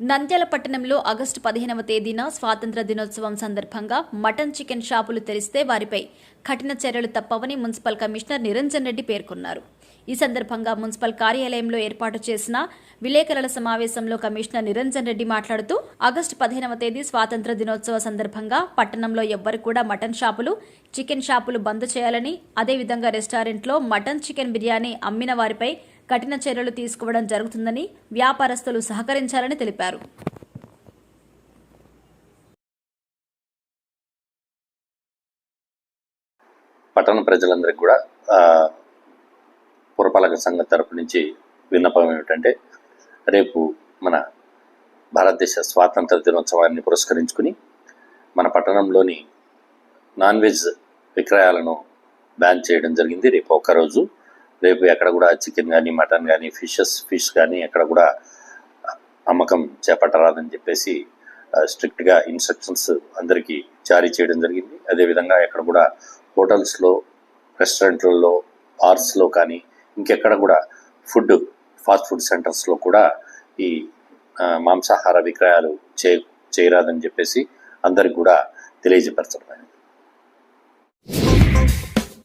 నంద్యాల పట్టణంలో ఆగస్టు పదిహేనవ తేదీన స్వాతంత్ర దినోత్సవం సందర్భంగా మటన్ చికెన్ షాపులు తెరిస్తే వారిపై కఠిన చర్యలు తప్పవని మున్సిపల్ కమిషనర్ నిరంజన్ రెడ్డి పేర్కొన్నారు. ఈ సందర్భంగా మున్సిపల్ కార్యాలయంలో ఏర్పాటు చేసిన విలేకరుల సమావేశంలో కమిషనర్ నిరంజన్ రెడ్డి మాట్లాడుతూ ఆగస్టు పదిహేనవ తేదీ స్వాతంత్ర దినోత్సవ సందర్భంగా పట్టణంలో ఎవ్వరు కూడా మటన్ షాపులు చికెన్ షాపులు బంద్ చేయాలని అదేవిధంగా రెస్టారెంట్లో మటన్ చికెన్ బిర్యానీ అమ్మిన వారిపై కఠిన చర్యలు తీసుకోవడం జరుగుతుందని వ్యాపారస్తులు సహకరించాలని తెలిపారు. పట్టణ ప్రజలందరికీ కూడా పురపాలక సంఘం తరపు నుంచి విన్నపం ఏమిటంటే రేపు మన భారతదేశ స్వాతంత్ర దినోత్సవాన్ని పురస్కరించుకుని మన పట్టణంలోని నాన్ వెజ్ విక్రయాలను బ్యాన్ చేయడం జరిగింది. రేపు ఒక్కరోజు రేపు ఎక్కడ కూడా చికెన్ కానీ మటన్ కానీ ఫిషెస్ ఫిష్ కానీ ఎక్కడ కూడా అమ్మకం చేపట్టరాదని చెప్పేసి స్ట్రిక్ట్గా ఇన్స్ట్రక్షన్స్ అందరికీ జారీ చేయడం జరిగింది. అదేవిధంగా ఎక్కడ కూడా హోటల్స్లో రెస్టారెంట్లలో బార్స్లో కానీ ఇంకెక్కడ కూడా ఫుడ్ ఫాస్ట్ ఫుడ్ సెంటర్స్లో కూడా ఈ మాంసాహార విక్రయాలు చే చేయరాదని చెప్పేసి అందరికి కూడా తెలియజేపరచడం